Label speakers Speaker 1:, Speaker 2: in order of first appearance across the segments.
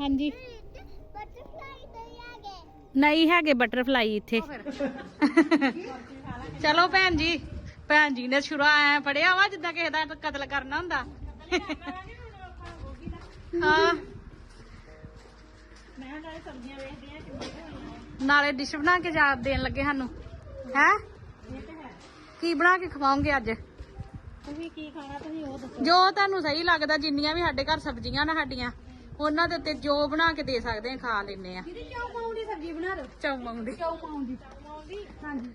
Speaker 1: ਹਾਂਜੀ।
Speaker 2: ਬਟਰਫਲਾਈ ਤੇ ਆ ਗਏ
Speaker 1: ਨਹੀਂ ਹੈਗੇ ਬਟਰਫਲਾਈ ਇੱਥੇ। ਚਲੋ ਭੈਣ ਜੀ ਭੈਣ ਜੀ ਨੇ ਛੁਰਾ ਐ ਫੜਿਆ ਵਾ ਜਿੱਦਾਂ ਕਿਸੇ ਦਾ ਕਤਲ ਕਰਨਾ ਹੁੰਦਾ। ਹਾਂ। ਨਾਲੇ ਡਿਸ਼ ਬਣਾ ਕੇ ਜਾ ਦੇਣ ਲੱਗੇ ਸਾਨੂੰ। ਹੈ? ਕੀ ਬਣਾ ਕੇ ਖਵਾਉਂਗੇ ਅੱਜ?
Speaker 2: ਤੁਸੀਂ ਕੀ ਖਾਣਾ ਤੁਸੀਂ ਉਹ ਦੱਸੋ।
Speaker 1: ਜੋ ਤੁਹਾਨੂੰ ਸਹੀ ਲੱਗਦਾ ਜਿੰਨੀਆਂ ਵੀ ਸਾਡੇ ਘਰ ਸਬਜ਼ੀਆਂ ਨਾ ਸਾਡੀਆਂ। ਉਹਨਾਂ ਦੇ ਉੱਤੇ ਜੋ ਬਣਾ ਕੇ ਦੇ ਸਕਦੇ ਆ ਖਾ ਲੈਨੇ ਆ।
Speaker 2: ਦੀਦੀ ਚੌ ਪਾਉਂ ਦੀ ਸਬਜ਼ੀ ਬਣਾ ਦਿਓ
Speaker 1: ਚੌਮਾਂ ਦੀ
Speaker 2: ਚੌ ਪਾਉਂ ਦੀ ਹਾਂਜੀ।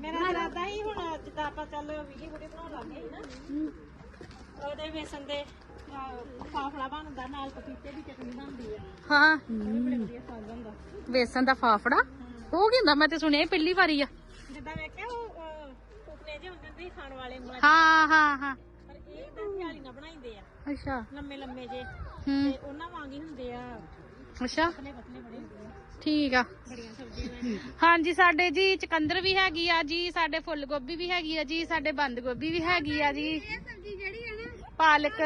Speaker 3: ਮੇਰਾ ਇਰਾਦਾ ਹੀ ਹੁਣ ਜਿੱਦਾਂ ਆਪਾਂ ਚੱਲ ਵੀਡੀਓ ਵੀਡੀਓ ਬਣਾਉਣ ਲੱਗੇ ਨਾ। ਉਹਦੇ ਵੇਸਣ ਦੇ ਫਾਫੜਾ ਬਣਦਾ ਨਾਲ ਪਪੀਤੇ ਦੀ ਚਟਨੀ ਬਣਦੀ ਆ।
Speaker 1: ਹਾਂ।
Speaker 3: ਬੜਾ ਵਧੀਆ ਸਵਾਦ ਹੁੰਦਾ
Speaker 1: ਵੇਸਣ ਦਾ ਫਾਫੜਾ? ਉਹ ਕੀ ਹੁੰਦਾ? ਮੈਂ ਤੇ ਸੁਣਿਆ ਇਹ ਪਹਿਲੀ ਵਾਰੀ ਆ।
Speaker 3: ਜਿੱਦਾਂ ਵੇਖਿਆ ਉਹ ਅਹ, ਜਿਹੇ ਹੁੰਦੇ ਨੇ ਖਾਣ ਵਾਲੇ।
Speaker 1: ਹਾਂ ਹਾਂ ਹਾਂ।
Speaker 3: ਪਰ ਇਹ ਤਾਂ ਸਿਆਲੀ ਨਾਲ ਬਣਾਈਦੇ ਆ।
Speaker 1: ਅੱਛਾ।
Speaker 3: ਲੰਮੇ ਲੰਮੇ ਜੇ
Speaker 1: ਹੂੰ।
Speaker 3: ਤੇ ਉਹਨਾਂ ਵਾਂਗ ਹੀ ਹੁੰਦੇ ਆ।
Speaker 1: ਅੱਛਾ। ਠੀਕ ਆ।
Speaker 3: ਬੜੀਆਂ ਸਬਜ਼ੀਆਂ ਨੇ
Speaker 1: ਹਾਂਜੀ ਸਾਡੇ ਜੀ ਚਕੰਦਰ ਵੀ ਹੈਗੀ ਆ ਜੀ ਸਾਡੇ ਫੁੱਲ ਗੋਭੀ ਵੀ ਹੈਗੀ ਆ ਜੀ ਸਾਡੇ ਬੰਦ ਗੋਭੀ ਵੀ ਹੈਗੀ ਆ ਜੀ।
Speaker 2: ਸਬਜ਼ੀ ਜਿਹੜੀ ਹੈ। ਨਾ
Speaker 1: ਪਾਲਕ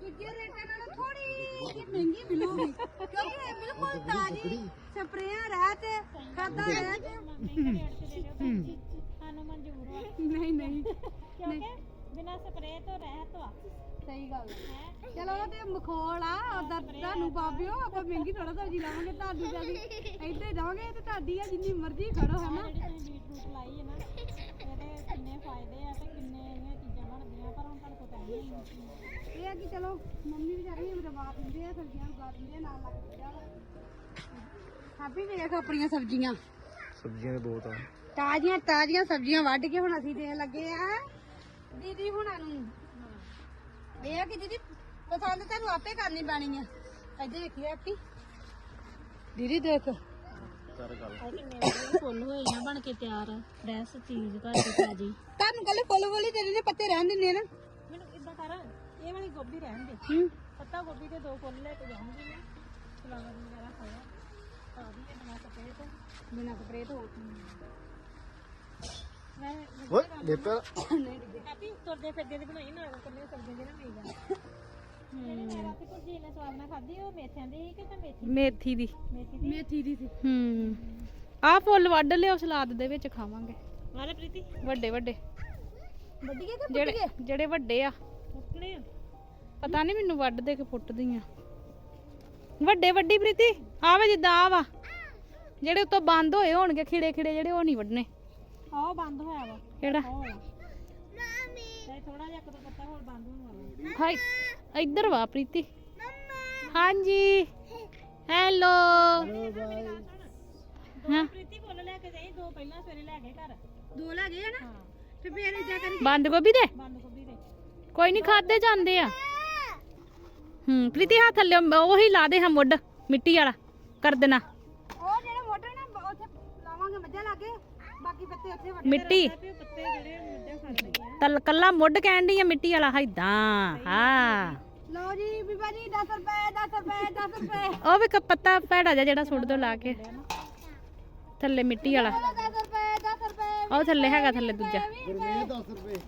Speaker 2: ਦੂਜੇ ਰੇਟਾਂ ਨਾਲੋਂ ਥੋੜੀ ਜਿਹੀ ਮਹਿੰਗੀ ਮਿਲੂਗੀ ਕਿਉਂਕਿ ਇਹ ਬਿਲਕੁਲ ਤਾਜ਼ੀ ਸਪਰੇਆਂ ਰਹਿਤ ਖਾਦਾ ਰਹਿਤ ਨਹੀਂ ਨਹੀਂ।
Speaker 3: ਸਪਰੇਅ ਤੋਂ ਰਹਿਤ ਆ।
Speaker 2: ਸਹੀ ਗੱਲ ਹੈ? ਚਲੋ ਉਹ ਤੇ ਮਖੌਲ ਆ ਉਧਰ ਤੁਹਾਨੂੰ ਬਾਬਿਓ ਆਪਾਂ ਮਹਿੰਗੀ ਥੋੜਾ ਸਬਜ਼ੀ ਲਾਵਾਂਗੇ ਤੁਹਾਡੀ ਤਾਂ ਅਸੀਂ ਏਦਾਂ ਹੀ ਦਵਾਂਗੇ ਤੇ ਤੁਹਾਡੀ ਆ ਜਿੰਨੀ ਮਰਜ਼ੀ ਖੜੋ ਹਨਾ?
Speaker 3: ਜਿਹੜੀ ਤੁਸੀਂ ਬੀਟਰੂਟ ਲਾਈ ਹੈ ਨਾ ਇਹਦੇ ਕਿੰਨੇ ਫਾਇਦੇ ਆ ਤੇ ਕਿੰਨੇ ਇਹਦੀਆਂ ਚੀਜ਼ਾਂ ਬਣਦੀਆਂ ਪਰ ਹੁਣ ਤੁਹਾਨੂੰ ਪਤਾ ਨਹੀਂ
Speaker 2: ਇਹ ਆ ਕਿ ਚਲੋ ਮੰਮੀ ਵਿਚਾਰੀ ਰਵਾ ਦਿੰਦੇ ਆ ਸਬਜ਼ੀਆਂ ਉਗਾ ਦਿੰਦੇ ਆ ਨਾਲ ਲੱਗ ਜਾਂਦਾ ਹਾਬੀ ਵੇਖ ਆਪਣੀਆਂ ਸਬਜ਼ੀਆਂ।
Speaker 4: ਸਬਜ਼ੀਆਂ ਦੇ ਬਹੁਤ ਆ।
Speaker 2: ਤਾਜ਼ੀਆਂ ਤਾਜ਼ੀਆਂ ਸਬਜ਼ੀਆਂ ਵੱਢ ਕੇ ਹੁਣ ਅਸੀਂ ਦੇਣ ਲੱਗੇ ਆ। ਦੀਦੀ ਹੁਣਾਂ ਨੂੰ। ਇਹ ਆ ਕਿ ਦੀਦੀ ਪਸੰਦ ਤੁਹਾਨੂੰ ਆਪੇ ਕਰਨੀ ਪੈਣੀ ਆ। ਇੱਧਰ ਦੇਖੀ ਆਪੀ ਦੀਦੀ ਦੇਖ।
Speaker 4: ਕਰ ਗੱਲ
Speaker 3: ਫੁੱਲ ਨਾ ਬਣ ਕੇ ਤਿਆਰ ਫਰੈਸ਼ ਚੀਜ਼ ਘਰ ਦੀ ਤਾਜੀ।
Speaker 2: ਤੁਹਾਨੂੰ ਕੱਲ ਫੁੱਲ ਫੁੱਲ ਤੇਰੇ ਨੇ ਪੱਤੇ ਰਹਿਣ ਦਿੰਦੇ ਨਾ।
Speaker 3: ਮੈਨੂੰ ਇਦਾਂ ਕਰ ਇਹ ਵਾਲੀ ਗੋਭੀ ਰਹਿਣ ਦੇ।
Speaker 2: ਹੂੰ।
Speaker 3: ਪੱਤਾ ਗੋਭੀ ਦੇ ਦੋ ਫੁੱਲ ਲੈ ਕੇ ਜਾਊਂਗੀ ਮੈਂ। ਫਲਾਵਰ ਵਗੈਰਾ ਖਾਇਆ ਤਾਂ ਵੀ ਇਹ ਬਣਾ ਸਪਰੇ ਤੋਂ।
Speaker 2: ਬਿਨਾਂ ਸਪਰੇ ਤੋਂ।
Speaker 4: ਓਏ ਦੇਖਾ
Speaker 3: ਹੈਪੀ ਤੁਰਦੇ ਫਿਰਦੇ ਦੀ ਬਣਾਈ ਨਾ ਕੱਲੇ ਸਬਜ਼ੀਆਂ ਦੇ ਨਾ ਮਿਲ ਜਾ ਜਿਹੜੀ ਮੈਂ ਰਾਤੀ ਕੁਝ ਨੇ ਸਵਾਦ ਨਾਲ ਖਾਧੀ ਉਹ ਮੇਥਿਆਂ ਦੀ ਸੀ ਕਿ ਤਾਂ ਮੇਥੀ?
Speaker 1: ਮੇਥੀ ਦੀ।
Speaker 3: ਮੇਥੀ ਦੀ?
Speaker 2: ਮੇਥੀ ਦੀ ਸੀ।
Speaker 1: ਹੂੰ। ਆਹ ਫੁੱਲ ਵੱਢ ਲਿਓ ਸਲਾਦ ਦੇ ਵਿੱਚ ਖਾਵਾਂਗੇ।
Speaker 3: ਮਾਰੇ ਪ੍ਰੀਤੀ।
Speaker 1: ਵੱਡੇ ਵੱਡੇ।
Speaker 2: ਵੱਡੀਏ ਕਿ
Speaker 1: ਜਿਹੜੇ ਜਿਹੜੇ ਵੱਡੇ ਆ। ਪਤਾ ਨਹੀਂ ਮੈਨੂੰ ਵੱਢ ਦੇ ਕੇ ਪੁੱਟਦੀਆਂ ਵੱਡੇ ਵੱਡੀ ਪ੍ਰੀਤੀ ਆਵੇ ਜਿੱਦਾਂ ਆ ਵਾ। ਜਿਹੜੇ ਉੱਤੋਂ ਬੰਦ ਹੋਏ ਹੋਣਗੇ ਖਿੜੇ ਖਿੜੇ ਜਿਹੜੇ ਉਹ ਨਹੀਂ ਵੱਢਣੇ।
Speaker 3: ਆਹ ਬੰਦ ਹੋਇਆ ਵਾ।
Speaker 1: ਕਿਹੜਾ?
Speaker 3: ਉਹ ਵਾਲਾ। ਤੇ ਥੋੜਾ ਜਿਹਾ ਕਦੋਂ ਪੱਤਾ ਹੋਰ ਬੰਦ ਹੋਣ ਵਾਲਾ।
Speaker 1: ਹਾਈ ਇੱਧਰ ਵਾ ਪ੍ਰੀਤੀ। ਹਾਂਜੀ। ਹੈਲੋ। ਹਾਂ।
Speaker 3: ਪ੍ਰੀਤੀ ਫੁੱਲ ਲੈ ਕੇ ਜਾਈ ਦੋ ਪਹਿਲਾਂ ਸਵੇਰੇ ਲੈ ਗਏ ਘਰ।
Speaker 2: ਦੋ ਲੈ ਗਏ ਨਾ?
Speaker 3: ਹਾਂ।
Speaker 2: ਤੇ ਫੇਰ ਇਦਾਂ ਕਰੀ।
Speaker 1: ਬੰਦ ਗੋਭੀ ਦੇ?
Speaker 3: ਬੰਦ ਗੋਭੀ ਦੇ।
Speaker 1: ਕੋਈ ਨਹੀਂ ਖਾਦੇ ਜਾਂਦੇ ਆ। ਹੂੰ ਪ੍ਰੀਤੀ ਹੱਥ ਥੱਲੇ ਉਹੀ ਲਾ ਦੇ ਹਾਂ ਮੁੱਢ ਮਿੱਟੀ ਵਾਲਾ ਕਰ ਦੇਣਾ।
Speaker 2: ਉਹ ਜਿਹੜੇ ਮੋਟਰ ਨਾ ਉੱਥੇ ਲਾਵਾਂਗੇ ਮੱਝਾਂ ਲਾਗੇ। ਬਾਕੀ ਪੱਤੇ ਉੱਥੇ ਵੱਢ
Speaker 1: ਮਿੱਟੀ?
Speaker 3: ਮੁੱਢੇ
Speaker 1: ਤਲ ਕੱਲਾ ਮੁੱਢ ਕਹਿਣ ਦੀ ਆ ਮਿੱਟੀ ਵਾਲਾ ਹਾਈਦਾਂ ਹਾਂ।
Speaker 2: ਲਓ ਜੀ ਬੀਬਾ ਜੀ 10 ਰੁਪਏ 10 ਰੁਪਏ 10 ਰੁਪਏ।
Speaker 1: ਉਹ ਵੀ ਕ- ਪੱਤਾ ਭੈੜਾ ਜਿਹਾ ਜਿਹੜਾ ਸੁੱਟ ਦੋ ਲਾ ਕੇ। ਥੱਲੇ ਮਿੱਟੀ ਵਾਲਾ।
Speaker 2: 10 ਰੁਪਏ 10 ਰੁਪਏ
Speaker 1: ਉਹ ਥੱਲੇ ਹੈਗਾ ਥੱਲੇ ਦੂਜਾ।
Speaker 4: ਗੁਰਮੀਤ 10 ਰੁਪਏ।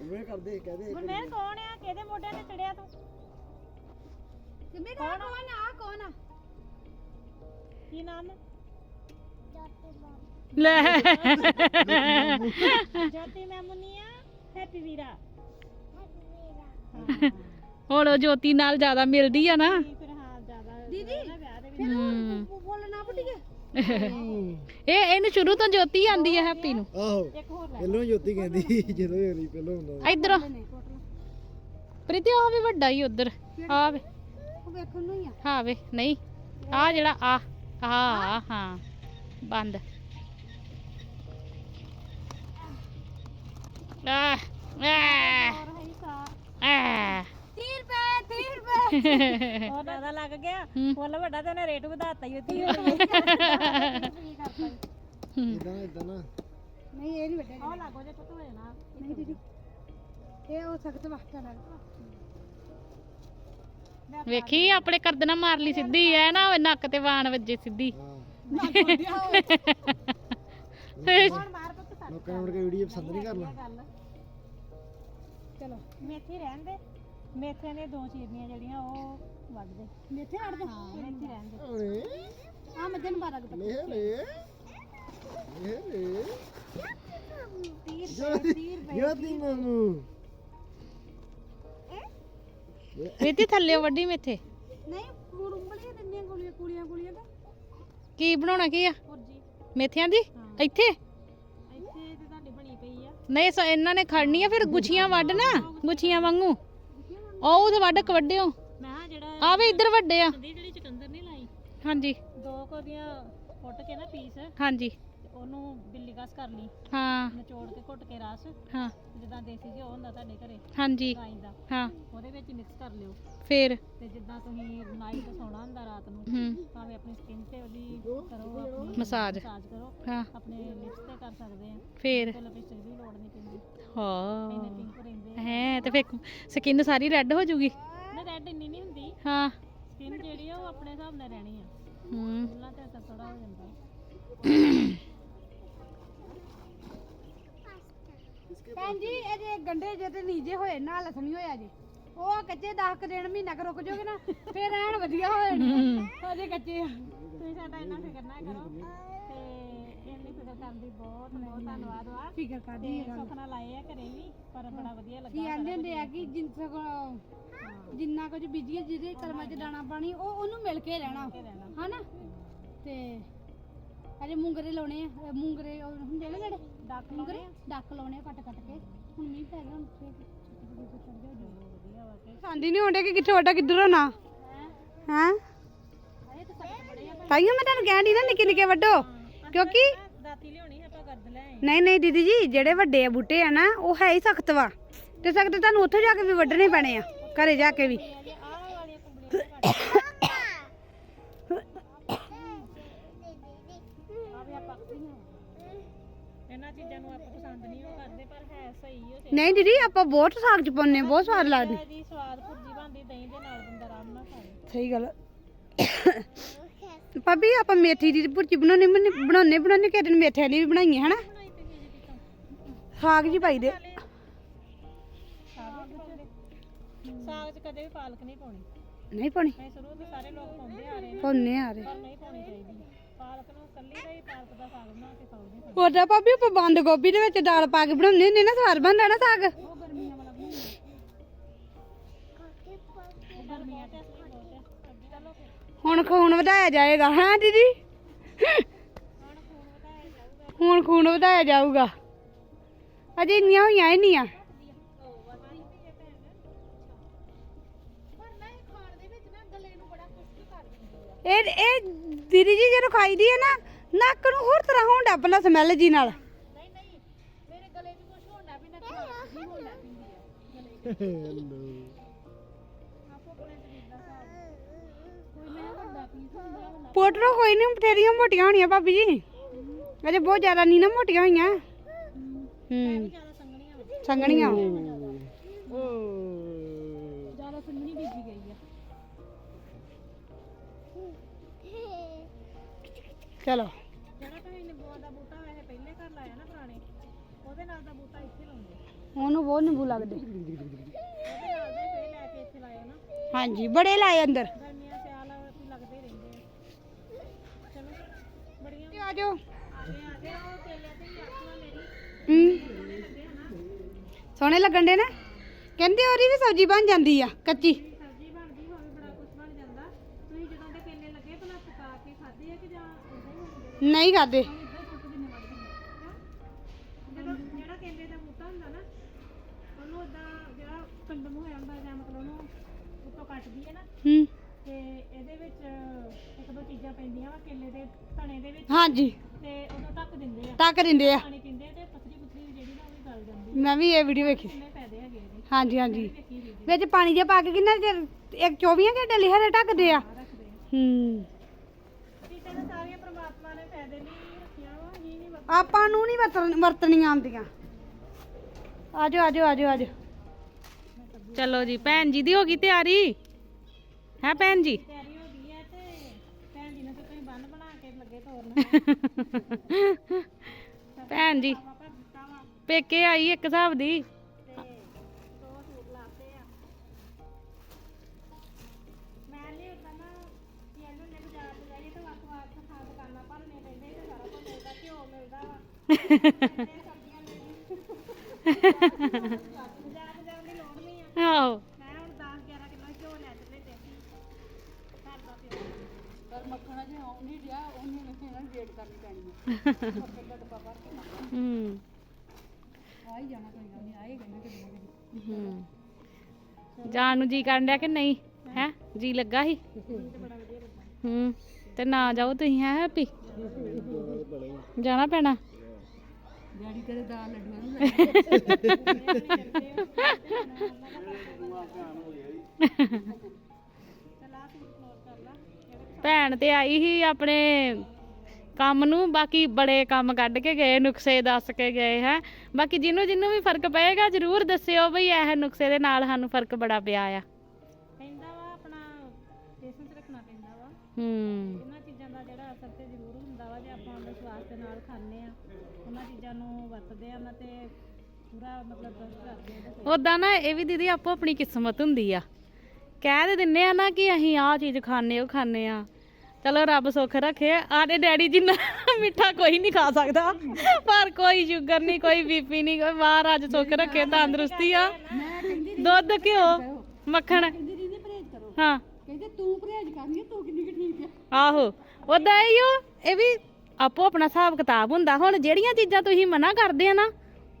Speaker 4: ਉਹ ਕਰਦੇ ਕਹਦੇ
Speaker 3: ਗੁਰਮੇਲ ਕੌਣ ਆ? ਕਿਹਦੇ ਮੋਢਿਆਂ ਤੇ ਚੜਿਆ ਤੂੰ?
Speaker 2: ਦਾ ਕੌਣ ਆ? ਕੌਣ ਆ?
Speaker 3: ਕੀ ਨਾਮ
Speaker 1: ਲੈ।
Speaker 3: ਜੋਤੀ ਮੈਮੁਨੀਆ ਹੈਪੀ ਵੀਰਾ?
Speaker 1: ਹੁਣ ਉਹ ਜੋਤੀ ਨਾਲ ਜ਼ਿਆਦਾ ਮਿਲਦੀ ਆ ਨਾ।
Speaker 3: ਕੀ ਫਿਰ ਹਾਂ ਜ਼ਿਆਦਾ
Speaker 2: ਦੀਦੀ
Speaker 3: ਵਿਆਹ ਦੇ ਵਿੱਚ।
Speaker 1: ਹੂੰ।
Speaker 2: ਬੋਲ ਨਾ ਪੁੱਟੀਏ।
Speaker 1: ਇਹ ਇਹਨੂੰ ਸ਼ੁਰੂ ਤੋਂ ਜੋਤੀ ਆਂਦੀ ਆ ਹੈਪੀ ਨੂੰ।
Speaker 4: ਆਹੋ।
Speaker 3: ਇੱਕ ਹੋਰ ਲੈ
Speaker 4: ਪਹਿਲੋਂ ਜੋਤੀ ਕਹਿੰਦੀ ਜਦੋਂ ਹੋਣੀ ਪਹਿਲੋਂ ਹੁੰਦਾ
Speaker 1: ਇਧਰੋਂ। ਪ੍ਰੀਤੀ ਉਹ ਵੀ ਵੱਡਾ ਹੀ ਉਧਰ। ਆ ਵੇ।
Speaker 2: ਉਹ ਵੇਖਣ ਨੂੰ ਹੀ ਆ।
Speaker 1: ਹਾਂ ਵੇ ਨਹੀਂ। ਆ ਜਿਹੜਾ ਆ। ਆ ਹਾਂ ਬੰਦ। ਆ ਆ।
Speaker 2: 30 ਰੁਪਏ 30 ਰੁਪਏ।
Speaker 3: ਜ਼ਿਆਦਾ ਲੱਗ ਗਿਆ। ਫੁੱਲ ਵੱਡਾ ਤੇ ਉਹਨੇ ਰੇਟ ਵਧਾਤਾ ਹੀ ਉੱਤੀ ਹੋਈ
Speaker 4: ਇਦਾਂ ਇਦਾਂ ਨਾ।
Speaker 2: ਨਹੀਂ ਇਹ ਨਹੀਂ ਵੱਡੇ
Speaker 3: ਉਹ ਲੱਗੋ ਜੇ ਪੁੱਤ ਹੋ ਜਾਣਾ
Speaker 2: ਨਹੀਂ ਦੀਦੀ ਇਹ ਉਹ ਸਖਤ ਵਕਤ ਨਾਲ।
Speaker 1: ਵੇਖੀ ਆਪਣੇ ਕਰਦਨਾ ਮਾਰ ਲਈ ਸਿੱਧੀ ਐ ਨਾ ਹੋਵੇ ਨੱਕ ਤੇ ਵਾਣ ਵੱਜੇ ਸਿੱਧੀ।
Speaker 4: ਹਾਂ ਲੋਕਾਂ ਨੂੰ ਮੁੜ ਕੇ ਵੀਡੀਓ ਪਸੰਦ ਨਹੀਂ ਕਰਨਾ।
Speaker 3: ਚਲੋ ਮੇਥੀ ਰਹਿਣ ਦੇ। ਮੇਥੇ ਨੇ ਦੋ ਚੀਰਨੀਆਂ ਜਿਹੜੀਆਂ ਉਹ ਵੱਢ ਦੇ।
Speaker 2: ਮੇਥੇ ਅੜ
Speaker 3: ਹਾਂ ਮੇਥੀ ਰਹਿਣ ਦੇ।
Speaker 4: ਓਏ
Speaker 2: ਆ ਮੱਝਾਂ ਨੂੰ ਬਾਰਾ
Speaker 4: ਲੈ ਲੈ ਲੈ ਲੈ
Speaker 2: ਤੀਰ
Speaker 4: ਮਾਮੂ।
Speaker 1: ਪ੍ਰੀਤੀ ਥੱਲੇ ਵੱਡੀ ਮੇਥੇ।
Speaker 2: ਨਹੀਂ ਕੁੜੁੰਬਲੀਆਂ ਦਿੰਦੀਆਂ ਗੋਲੀਆਂ ਕੁੜੀਆਂ ਕੁੜੀਆਂ ਦਾ
Speaker 1: ਕੀ ਬਣਾਉਣਾ ਕੀ ਆ?
Speaker 3: ਪੁਰਜੀ
Speaker 1: ਮੇਥਿਆਂ ਦੀ? ਇੱਥੇ?
Speaker 3: ਇੱਥੇ ਤੇ ਤੁਹਾਡੀ ਬਣੀ ਪਈ ਆ।
Speaker 1: ਨਹੀਂ ਸੋ ਇਹਨਾਂ ਨੇ ਖੜਨੀ ਆ ਫਿਰ ਗੁੱਛੀਆਂ ਵੱਢ ਨਾ ਗੁੱਛੀਆਂ ਵਾਂਗੂ। ਉਹ ਉਹਦੇ ਵੱਢ ਕੇ ਵੱਢਿਓ।
Speaker 3: ਮੈਂ ਜਿਹੜਾ
Speaker 1: ਆਵੇ ਇੱਧਰ ਵੱਡੇ ਆ।
Speaker 3: ਦੀ ਜਿਹੜੀ ਚਕੰਦਰ ਨਹੀਂ ਲਾਈ?
Speaker 1: ਹਾਂਜੀ।
Speaker 3: ਦੋ ਕੋ ਦੀਆਂ ਕੁੱਟ ਕੇ ਨਾ ਪੀਸ।
Speaker 1: ਹਾਂਜੀ।
Speaker 3: ਉਹਨੂੰ ਬਿੱਲੀ ਕਸ ਕਰ ਲਈ।
Speaker 1: ਹਾਂ।
Speaker 3: ਨਿਚੋੜ ਕੇ ਘੁੱਟ ਕੇ ਰਸ।
Speaker 1: ਹਾਂ।
Speaker 3: ਜਿੱਦਾਂ ਦੇਸੀ ਘਿਓ ਹੁੰਦਾ ਤੁਹਾਡੇ ਘਰੇ।
Speaker 1: ਹਾਂਜੀ।
Speaker 3: ਗਾਈ ਦਾ।
Speaker 1: ਹਾਂ।
Speaker 3: ਉਹਦੇ ਵਿੱਚ ਮਿਕਸ ਕਰ ਲਿਓ।
Speaker 1: ਫਿਰ।
Speaker 3: ਤੇ ਜਿੱਦਾਂ ਤੁਸੀਂ ਨਾਈਟ ਸੌਣਾ ਹੁੰਦਾ ਰਾਤ ਨੂੰ
Speaker 1: ਹੂੰ।
Speaker 3: ਭਾਵੇਂ ਆਪਣੀ ਸਕਿਨ ਤੇ ਉਹਦੀ ਕਰੋ ਆਪਣੀ
Speaker 1: ਮਸਾਜ।
Speaker 3: ਮਸਾਜ ਕਰੋ।
Speaker 1: ਹਾਂ।
Speaker 3: ਆਪਣੇ ਲਿਪਸ ਤੇ ਕਰ ਸਕਦੇ ਆ।
Speaker 1: ਫਿਰ।
Speaker 3: ਤੇ ਲਿਪਸਟਿਕ ਦੀ ਲੋੜ ਨਹੀਂ ਪੈਂਦੀ।
Speaker 1: ਹਾਂ।
Speaker 3: ਇੰਨੇ ਪਿੰਕ ਰਹਿੰਦੇ
Speaker 1: ਹੈ ਤੇ ਫਿਰ ਸਕਿਨ ਸਾਰੀ ਰੈੱਡ ਹੋ ਜੂਗੀ?
Speaker 3: ਨਾ ਰੈਡ ਇੰਨੀ ਨਹੀਂ ਹੁੰਦੀ।
Speaker 1: ਹਾਂ।
Speaker 3: ਸਕਿਨ ਜਿਹੜੀ ਆ ਉਹ ਆਪਣੇ ਹਿਸਾਬ ਨਾਲ ਰਹਿਣੀ ਆ।
Speaker 1: ਹੂੰ।
Speaker 3: ਪਹਿਲਾਂ ਤੇ ਅਸਰ ਥੋੜਾ ਹੋ ਜਾਂਦਾ।
Speaker 2: ਭੈਣ ਜੀ ਇਹ ਜੇ ਗੰਡੇ ਜੇ ਤੇ ਨੀਜੇ ਹੋਏ ਨਾ ਲਸਣੀ ਹੋਇਆ ਜੇ ਉਹ ਕੱਚੇ 10 ਦਿਨ ਮਹੀਨਾ ਕੁ ਰੁਕ ਜਾਓਗੇ ਨਾ ਫੇਰ ਐਨ ਵਧੀਆ ਹੋ ਜਾਣੇ ਕੱਚੇ ਆ।
Speaker 3: ਤੁਸੀਂ ਸਾਡਾ ਇੰਨਾ ਫਿਕਰ ਨਾ ਕਰੋ। ਤੇ ਇੰਨੀ ਫਿਕਰ ਕਰਨ ਦੀ ਬਹੁਤ ਬਹੁਤ ਧੰਨਵਾਦ ਵਾ।
Speaker 2: ਫਿਕਰ ਕਰਦੀ
Speaker 3: ਤੇ ਸੁੱਖ ਨਾਲ ਆਏ ਆ ਘਰੇ ਵੀ ਪਰ ਬੜਾ ਵਧੀਆ ਲੱਗਾ
Speaker 2: ਕੀ ਆਂਦੇ ਹੁੰਦੇ ਆ ਕਿ ਜਿੰਨ ਸਗੋਂ ਜਿੰਨਾ ਕੁਝ ਬੀਜੀਏ ਜਿਹਦੇ ਕਰਮਾਂ 'ਚ ਦਾਣਾ ਪਾਣੀ ਉਹ ਉਹਨੂੰ ਮਿਲ ਕੇ ਰਹਿਣਾ। ਹਨਾ? ਤੇ ਅਜੇ ਮੂੰਗਰੇ ਲਾਉਣੇ ਆ ਮੂੰਗਰੇ ਹੁੰਦੇ ਨੇ ਜਿਹੜੇ?
Speaker 3: ਡਾਕ
Speaker 2: ਮੂੰਗਰੇ ਡੱਕ ਲਾਉਣੇ ਆ ਕੱਟ ਕੱਟ ਕੇ। ਹੁਣ ਮੀਂਹ ਪੈ ਗਿਆ ਹੁਣ ਸਾਂਦੀ ਨਹੀਂ ਹੁੰਦੇ ਕਿ ਕਿੱਥੇ ਵੱਡਾ ਕਿੱਧਰੋਂ ਨਾ ਹਾਂ? ਤਾਈਓ ਮੈਂ ਤੁਹਾਨੂੰ ਕਹਿਣ ਦੀ ਨਾ ਨਿੱਕੇ ਨਿੱਕੇ ਵੱਡੋ। ਕਿਉਂਕਿ
Speaker 3: ਦਾਤੀ ਲਿਆਉਣੀ ਆਪਾਂ ਗਰਦ ਲੈ ਆਏ।
Speaker 2: ਨਹੀਂ ਨਹੀਂ ਦੀਦੀ ਜੀ ਜਿਹੜੇ ਵੱਡੇ ਆ ਬੂਟੇ ਆ ਨਾ ਉਹ ਹੈ ਹੀ ਸਖਤ ਵਾ। ਤੇ ਸਖਤ ਤੁਹਾਨੂੰ ਉੱਥੇ ਜਾ ਕੇ ਵੀ ਵੱਢਣੇ ਪੈਣੇ ਆ ਘਰੇ ਜਾ ਕੇ ਵੀ।
Speaker 3: ਅਜੇ ਆਹ ਵਾਲੀਆਂ ਕੁੰਬਲੀਆਂ ਘੱਟ ਆ ਵੀ ਆਪਾਂ ਇਹਨਾਂ ਚੀਜ਼ਾਂ ਨੂੰ ਆਪਾਂ ਪਸੰਦ ਨਹੀਂ ਉਹ ਕਰਦੇ ਪਰ ਹੈ ਸਹੀ ਉਹ ਤੇ
Speaker 2: ਨਹੀਂ ਦੀਦੀ ਆਪਾਂ ਬਹੁਤ ਸਾਗ ਚ ਪਾਉਂਦੇ ਬਹੁਤ ਸਵਾਦ ਲੱਗਦੀ।
Speaker 3: ਦੀ ਸਵਾਦ ਭੁਰਜੀ ਬਣਦੀ ਦਹੀਂ ਦੇ ਨਾਲ ਬੰਦਾ ਆਰਾਮ ਨਾਲ ਖਾ ਲੇ
Speaker 2: ਸਹੀ ਗੱਲ ਭਾਬੀ ਆਪਾਂ ਮੇਥੀ ਦੀ ਭੁਰਜੀ ਬਣਾਉਣੇ ਬਣਾਉਣੇ ਬਣਾਉਣੇ ਕਿਤੇ ਮੇਥਿਆਂ ਦੀ ਵੀ ਬਣਾਈਏ ਹਨਾ? ਸਾਗ ਜੀ ਪਾਈ ਦੇ।
Speaker 3: ਸਾਗ 'ਚ ਕਦੇ ਵੀ ਪਾਲਕ ਨਹੀਂ ਪਾਉਣੀ।
Speaker 2: ਨਹੀਂ ਪਾਉਣੀ?
Speaker 3: ਸ਼ੁਰੂ ਤੋਂ ਸਾਰੇ ਲੋਕ ਪਾਉਂਦੇ ਆ ਰਹੇ ਨੇ।
Speaker 2: ਪਾਉਣੇ ਆ ਰੇ
Speaker 3: ਪਰ ਨਹੀਂ ਪਾਉਣੀ ਚਾਹੀਦੀ। ਪਾਲਕ ਨੂੰ ਕੱਲੀ ਦਾ ਹੀ ਪਾਲਕ ਦਾ ਸਾਗ ਬਣਾ ਕੇ ਖਾਓ ਜੀ।
Speaker 2: ਉਹਦਾ ਭਾਬੀ ਆਪਾਂ ਬੰਦ ਗੋਭੀ ਦੇ ਵਿੱਚ ਦਾਲ ਪਾ ਕੇ ਬਣਾਉਂਦੇ ਹੁੰਦੇ ਨਾ ਸਵਾਦ ਬਣਦਾ ਨਾ ਸਾਗ?
Speaker 3: ਉਹ ਗਰਮੀਆਂ ਵਾਲਾ ਬਣਾਉਂਦੇ ਉਹ ਗਰਮੀਆਂ ਤੇ ਅਸਲੀ ਬਹੁਤ ਹੈ ਅੱਗੇ ਚਲੋ ਫਿਰ
Speaker 2: ਹੁਣ ਖੂਨ ਵਧਾਇਆ ਜਾਏਗਾ ਹਾਂ ਦੀਦੀ? ਹੁਣ ਖੂਨ ਵਧਾਇਆ ਜਾਊਗਾ। ਅਜੇ ਇੰਨੀਆਂ ਹੋਈਆਂ ਹੀ ਨਹੀਂ ਆ ਇਹ ਇਹ ਦੀਦੀ ਜੀ ਜਦੋਂ ਖਾਈਦੀ ਹੈ ਨਾ ਨੱਕ ਨੂੰ ਹੋਰ ਤਰ੍ਹਾਂ ਹੋਣ ਆਪਣਾ ਸਮੈਲ ਜੀ ਨਾਲ।
Speaker 3: ਨਹੀਂ ਨਹੀਂ ਮੇਰੇ ਗਲੇ 'ਚ ਕੁਝ ਹੋਣਾ ਵੀ ਨਾ ਖਰਾਬ ਨਹੀਂ ਹੋਣਾ ਪਿੰਦੀ ਆ
Speaker 4: ਹੈਲੋ
Speaker 3: ਆਪੋ ਆਪਣੇ ਸਰੀਰ ਦਾ ਹਿਸਾਬ ਕੋਈ ਮੈਂ ਵੱਡਾ ਪੀਸ ਹੁੰਦਾ ਹੁੰਦਾ
Speaker 2: ਪੋਟਰੋ ਕੋਈ ਨਹੀਂ ਬਥੇਰੀਆਂ ਮੋਟੀਆਂ ਹੋਣੀਆਂ ਭਾਬੀ ਜੀ। ਅਜੇ ਬਹੁਤ ਜ਼ਿਆਦਾ ਨਹੀਂ ਨਾ ਮੋਟੀਆਂ ਹੋਈਆਂ। ਹੂੰ।
Speaker 3: ਸੰਗਣੀਆਂ
Speaker 2: ਚਲੋ।
Speaker 3: ਜਿਹੜਾ ਤੁਸੀਂ ਨਿੰਬੂਆਂ ਦਾ ਬੂਟਾ ਵੈਸੇ ਪਹਿਲੇ ਘਰ ਲਾਇਆ ਨਾ ਪੁਰਾਣੇ ਉਹਦੇ ਨਾਲ ਦਾ ਬੂਟਾ ਇੱਥੇ ਲਾਉਂਦੇ।
Speaker 2: ਉਹਨੂੰ ਬਹੁਤ ਨਿੰਬੂ ਲੱਗਦੇ।
Speaker 3: ਉਹਦੇ ਨਾਲ ਦੇ ਫੇਰ ਲੈ ਕੇ ਇੱਥੇ ਲਾਇਆ ਨਾ।
Speaker 2: ਹਾਂਜੀ ਬੜੇ ਲਾਏ ਅੰਦਰ।
Speaker 3: ਗਰਮੀਆਂ ਸਿਆਲ ਵੀ ਲੱਗਦੇ ਹੀ ਰਹਿੰਦੇ ਆ। ਚਲੋ ਬੜੀਆਂ।
Speaker 2: ਆ ਜਾਓ।
Speaker 3: ਆਗੇ ਆਗੇ ਉਹ ਕੇਲਿਆਂ ਤੇ ਵੀ ਆਖੂਆ ਮੇਰੀ
Speaker 2: ਹੂੰ। ਸੋਹਣੇ ਲੱਗਣ ਦੇ ਨਾ। ਕਹਿੰਦੇ ਉਹਦੀ ਵੀ ਸਬਜ਼ੀ ਬਣ ਜਾਂਦੀ ਆ ਕੱਚੀ
Speaker 3: ਸਬਜ਼ੀ ਬਣਦੀ ਹੋਵੇ ਬੜਾ ਕੁਝ ਬਣ ਜਾਂਦਾ ਤੁਸੀਂ ਜਦੋਂ ਦੇ ਕੇਲੇ ਲੱਗੇ ਭਲਾ ਸੁਕਾ ਕੇ ਖਾਦੇ ਆ ਕਿ ਜਾਂ ਉਦਾਂ ਹੀ ਹੁੰਦੇ
Speaker 2: ਨਹੀਂ ਖਾਦੇ।
Speaker 3: ਜਿਹੜਾ ਕੇਲੇ ਦਾ ਬੂਟਾ ਹੁੰਦਾ ਨਾ ਉਹਨੂੰ ਇਦਾਂ ਜਿਹੜਾ ਕੰਡਮ ਹੋਇਆ ਹੁੰਦਾ ਜਾਂ ਮਤਲਬ ਉਹਨੂੰ ਉੱਤੋਂ ਕੱਟ ਦਈਏ ਨਾ
Speaker 2: ਹੂੰ।
Speaker 3: ਤੇ ਇਹਦੇ ਵਿੱਚ ਇੱਕ ਦੋ ਚੀਜ਼ਾਂ ਪੈਂਦੀਆਂ ਵਾ ਕੇਲੇ ਦੇ ਤਣੇ ਦੇ ਵਿੱਚ।
Speaker 2: ਹਾਂਜੀ।
Speaker 3: ਤੇ ਢੱਕ ਦਿੰਦੇ ਆ।
Speaker 2: ਟੱਕ ਦਿੰਦੇ ਆ।
Speaker 3: ਪਾਣੀ ਪੀਂਦੇ ਆ ਤੇ ਪਤਲੀ ਪਤਲੀ ਜਿਹੜੀ ਨਾ ਉਹ ਵੀ ਗਲ ਜਾਂਦੀ
Speaker 2: ਮੈਂ ਵੀ ਇਹ ਵੀਡੀਓ ਵੇਖੀ
Speaker 3: ਕਿੰਨੇ ਫਾਇਦੇ ਹੈਗੇ ਇਹਦੇ।
Speaker 2: ਹਾਂਜੀ ਹਾਂਜੀ।
Speaker 3: ਵੇਖੀ
Speaker 2: ਵਿੱਚ ਪਾਣੀ ਜਿਹਾ ਪਾ ਕੇ ਕਿੰਨਾ ਚਿਰ ਇੱਕ 24 ਘੰਟੇ ਲਿਹਰੇ ਢੱਕਦੇ ਆ।
Speaker 3: ਰੱਖਦੇ ਆ।
Speaker 2: ਹੂੰ।
Speaker 3: ਸਾਰੀਆਂ ਪ੍ਰਮਾਤਮਾ ਨੇ ਫਾਇਦੇ ਲਈ ਰੱਖੀਆਂ ਵਾ ਹੀ ਨਹੀਂ ਵਰਤ
Speaker 2: ਆਪਾਂ ਨੂੰ ਨਹੀਂ ਵਰਤਣ ਵਰਤਣੀਆਂ ਆਉਂਦੀਆਂ। ਆਜੋ ਆਜੋ ਆਜੋ ਆਜੋ।
Speaker 1: ਚਲੋ ਜੀ ਭੈਣ ਜੀ ਦੀ ਹੋ ਗਈ ਤਿਆਰੀ? ਹੈ ਭੈਣ ਜੀ?
Speaker 3: ਤਿਆਰੀ ਹੋ ਗਈ ਹੈ ਤੇ ਭੈਣ ਜੀ ਨੂੰ ਤੇ ਬੰਨ ਬਣਾ ਕੇ ਲੱਗੇ ਤੋਰਨ।
Speaker 1: ਭੈਣ ਜੀ।
Speaker 3: ਪਾਪਾ ਦਿੱਤਾ ਵਾ।
Speaker 1: ਪੇਕੇ ਆਈ ਇੱਕ ਹਿਸਾਬ ਦੀ। ਆਹੋ।
Speaker 3: ਮੈਂ ਹੁਣ 10 11 ਕਿਲੋ ਘਿਓ ਲੈ ਚੱਲੇ ਤੇ ਘਰ ਦਾ ਪਿਓ
Speaker 2: ਪਰ ਮੱਖਣਾ ਜੇ ਆਉਂ ਨਹੀਂ ਰਿਹਾ ਉਹਨੇ ਇਹਨਾਂ ਨੂੰ ਵੇਟ ਕਰਨੀ ਪੈਣੀ ਹੈ ਮੱਖਣ ਦਾ ਡੱਬਾ ਭਰ ਕੇ ਲਾਉਣਾ।
Speaker 1: ਹੂੰ।
Speaker 2: ਆ ਹੀ ਜਾਣਾ ਕੋਈ ਗੱਲ ਨਹੀਂ ਆਏਗਾ ਨਾ ਕਿਤੇ ਨਾ ਕਿਤੇ।
Speaker 1: ਹੂੰ। ਜਾਣ ਨੂੰ ਜੀ ਕਰਨ ਡਿਆ ਕਿ ਨਹੀਂ? ਹੈ? ਜੀ ਲੱਗਾ ਸੀ? ਹੂੰ। ਤੇ ਨਾ ਜਾਓ ਤੁਸੀਂ ਹੈ ਹੈਪੀ? ਜਾਣਾ ਪੈਣਾ?
Speaker 2: ਡੈਡੀ ਤੇਰੇ ਦਾਲ ਲੱਡੂਆਂ ਨੂੰ
Speaker 1: ਭੈਣ ਤੇ ਆਈ ਸੀ ਆਪਣੇ ਕੰਮ ਨੂੰ ਬਾਕੀ ਬੜੇ ਕੰਮ ਕੱਢ ਕੇ ਗਏ ਨੁਕਸੇ ਦੱਸ ਕੇ ਗਏ ਹੈ। ਬਾਕੀ ਜਿਹਨੂੰ ਜਿਹਨੂੰ ਵੀ ਫ਼ਰਕ ਪਏਗਾ ਜਰੂਰ ਦੱਸਿਓ ਬਈ ਇਹ ਨੁਕਸੇ ਦੇ ਨਾਲ ਸਾਨੂੰ ਫ਼ਰਕ ਬੜਾ ਪਿਆ ਆ।
Speaker 3: ਪੈਂਦਾ ਵਾ ਆਪਣਾ ਪੇਸ਼ੈਂਸ ਰੱਖਣਾ ਪੈਂਦਾ ਵਾ।
Speaker 1: ਹੂੰ।
Speaker 3: ਇਹਨਾਂ ਚੀਜ਼ਾਂ ਦਾ ਜਿਹੜਾ ਅਸਰ ਤੇ ਜ਼ਰੂਰ ਹੁੰਦਾ ਵਾ ਜੇ ਆਪਾਂ ਵਿਸ਼ਵਾਸ ਦੇ ਨਾਲ ਖਾਂਦੇ ਆ ਉਹਨਾਂ ਚੀਜ਼ਾਂ ਨੂੰ ਵਰਤਦੇ ਆ ਉਹਨਾਂ ਤੇ ਪੂਰਾ ਮਤਲਬ trust ਕਰਦੇ ਆ ਤੇ
Speaker 1: ਉਦਾਂ ਨਾ ਇਹ ਵੀ ਦੀਦੀ ਆਪੋ ਆਪਣੀ ਕਿਸਮਤ ਹੁੰਦੀ ਆ। ਕਹਿ ਦੇ ਦਿੰਨੇ ਆ ਨਾ ਕਿ ਅਸੀਂ ਆਹ ਚੀਜ਼ ਖਾਣੇ ਉਹ ਖਾਣੇ ਆ। ਚਲੋ ਰੱਬ ਸੁੱਖ ਰੱਖੇ ਆਦੇ ਡੈਡੀ ਜਿੰਨਾ ਮਿੱਠਾ ਕੋਈ ਨਹੀਂ ਖਾ ਸਕਦਾ। ਪਰ ਕੋਈ ਸ਼ੂਗਰ ਨਹੀਂ ਕੋਈ ਬੀਪੀ ਨਹੀਂ ਕੋਈ ਮਹਾਰਾਜ ਸੁੱਖ ਰੱਖੇ ਤੰਦਰੁਸਤੀ ਆ। ਦੁੱਧ ਘਿਓ ਮੱਖਣ।
Speaker 2: ਕਹਿੰਦੀ ਦੀਦੀ ਪਰਹੇਜ਼ ਕਰੋ
Speaker 1: ਹਾਂ।
Speaker 2: ਕਹਿੰਦੇ ਤੂੰ ਪਰਹੇਜ਼ ਕਰਨੀ ਤੂੰ ਕਿੰਨੀ ਕੁ ਠੀਕ
Speaker 1: ਆਹੋ। ਉਦਾਂ ਹੀ ਉਹ ਇਹ ਵੀ ਆਪੋ ਆਪਣਾ ਹਿਸਾਬ ਕਿਤਾਬ ਹੁੰਦਾ। ਹੁਣ ਜਿਹੜੀਆਂ ਚੀਜ਼ਾਂ ਤੁਸੀਂ ਮਨਾ ਕਰਦੇ ਆ ਨਾ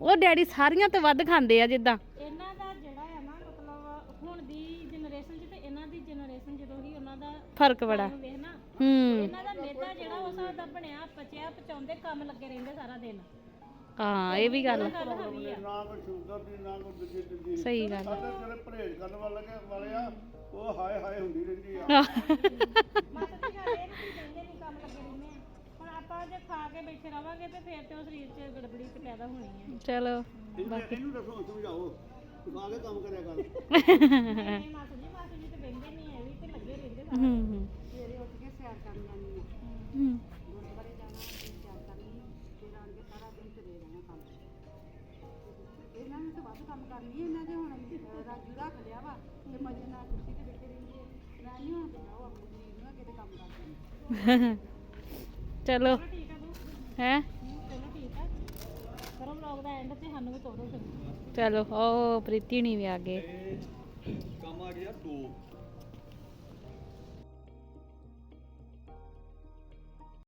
Speaker 1: ਉਹ ਡੈਡੀ ਸਾਰੀਆਂ ਤੋਂ ਵੱਧ ਖਾਂਦੇ ਆ ਜਿੱਦਾਂ।
Speaker 3: ਇਹਨਾਂ ਦਾ ਜਿਹੜਾ ਹੈ ਨਾ ਮਤਲਬ ਹੁਣ ਦੀ ਜਨਰੇਸ਼ਨ 'ਚ ਤੇ ਇਹਨਾਂ ਦੀ ਜਨਰੇਸ਼ਨ ਜਦੋਂ ਹੀ ਉਹਨਾਂ ਦਾ
Speaker 1: ਫ਼ਰਕ ਬੜਾ।
Speaker 3: ਨੂੰ ਵੇਖਣਾ
Speaker 1: ਹੂੰ।
Speaker 3: ਇਹਨਾਂ ਦਾ ਮੇਦਾ ਜਿਹੜਾ ਉਸ ਹਿਸਾਬ ਦਾ ਬਣਿਆ ਪਚਿਆ ਪਚਾਉਂਦੇ ਕੰਮ ਲੱਗੇ ਰਹਿੰਦੇ ਸਾਰਾ ਦਿਨ।
Speaker 1: ਹਾਂ ਇਹ ਵੀ ਗੱਲ
Speaker 3: ਗੱਲ ਹੈਗੀ ਆ।
Speaker 4: ਨਾ ਕੋਈ ਸ਼ੂਗਰ ਦੀ ਨਾ ਕੋਈ ਦੂਜੀ ਦੂਜੀ
Speaker 1: ਸਹੀ ਗੱਲ
Speaker 4: ਸਾਡੇ ਜਿਹੜੇ ਪਰਹੇਜ਼ ਕਰਨ ਵਾਲੇ ਵਾਲੇ ਆ ਉਹ ਹਾਏ ਹਾਏ ਹੁੰਦੀ ਰਹਿੰਦੀ ਆ
Speaker 3: ਮਾਤਾ ਦੀ ਗੱਲ ਇਹ ਨਹੀਂ ਕਹਿੰਦੇ ਨਹੀਂ ਕੰਮ ਲੱਗੇ ਰਹਿੰਦੇ ਆ ਹੁਣ ਆਪਾਂ ਜੇ ਖਾ ਕੇ ਬੈਠੇ ਰਵਾਂਗੇ ਤੇ ਫਿਰ ਤੇ ਉਹ ਸਰੀਰ 'ਚ ਗੜਬੜੀ ਤੇ ਪੈਦਾ ਹੋਣੀ ਹੈ।
Speaker 1: ਚਲੋ
Speaker 4: ਇਹਨੂੰ ਇਹਨੂੰ ਦੱਸੋ ਸਮਝਾਓ ਤੂੰ ਕੇ ਕੰਮ ਕਰਿਆ ਕਰ।
Speaker 3: ਨਹੀਂ ਮਾਤਾ ਜੀ ਮਾਤਾ ਜੀ ਤੇ ਬਹਿੰਦੇ ਨਹੀਂ ਐ ਵੀ ਤੇ ਲੱਗੇ ਰਹਿੰਦੇ ਸਾਰਾ
Speaker 1: ਹੂੰ ਹੂੰ।
Speaker 2: ਸਵੇਰੇ ਉੱਠ ਕੇ ਸੈਰ ਕਰਨ ਜਾਂਦੀ ਹੈ।
Speaker 1: ਹੂੰ।
Speaker 2: ਗੁਰਦੁਆਰੇ ਜਾਣਾ ਸੈਰ ਕਰਨੀ ਫਿਰ ਆਣ ਕੇ ਸਾਰਾ ਦਿਨ ਤੁਰੇ ਰਹਿਣਾ ਕੰਮ। ਇਹਨਾਂ ਨੂੰ ਤਾਂ ਵੱਧ ਕੰਮ ਕਰਨੀ ਹੈ ਇਹਨਾਂ ਦੇ ਹੁਣ ਰਾਜੂ ਰੱਖ ਲਿਆ ਵਾ ਤੇ ਮਜੇ ਨਾਲ ਕੁਰਸੀ ਤੇ ਬੈਠੇ ਰਹਿੰਦੇ ਆ। ਮੈਂ ਨਹੀਂ ਹੁਣ ਜਾਓ ਆਪਣੇ ਸਰੀਰ ਨੂੰ ਕਿਤੇ ਕੰਮ ਕਰਦੇ
Speaker 1: ਚਲੋ।
Speaker 3: ਤੂੰ
Speaker 1: ਹੈ?
Speaker 3: ਚਲੋ ਠੀਕ ਆ ਕਰੋ ਵਲੌਗ ਦਾ ਐਂਡ ਤੇ ਸਾਨੂੰ ਵੀ ਤੋੜੋ ਫਿਰ
Speaker 1: ਚਲੋ ਉਹ ਪ੍ਰੀਤੀ ਨਹੀਂ ਵੀ ਆ ਗਏ।
Speaker 4: ਕੰਮ ਆ ਗਿਆ ਦੋ।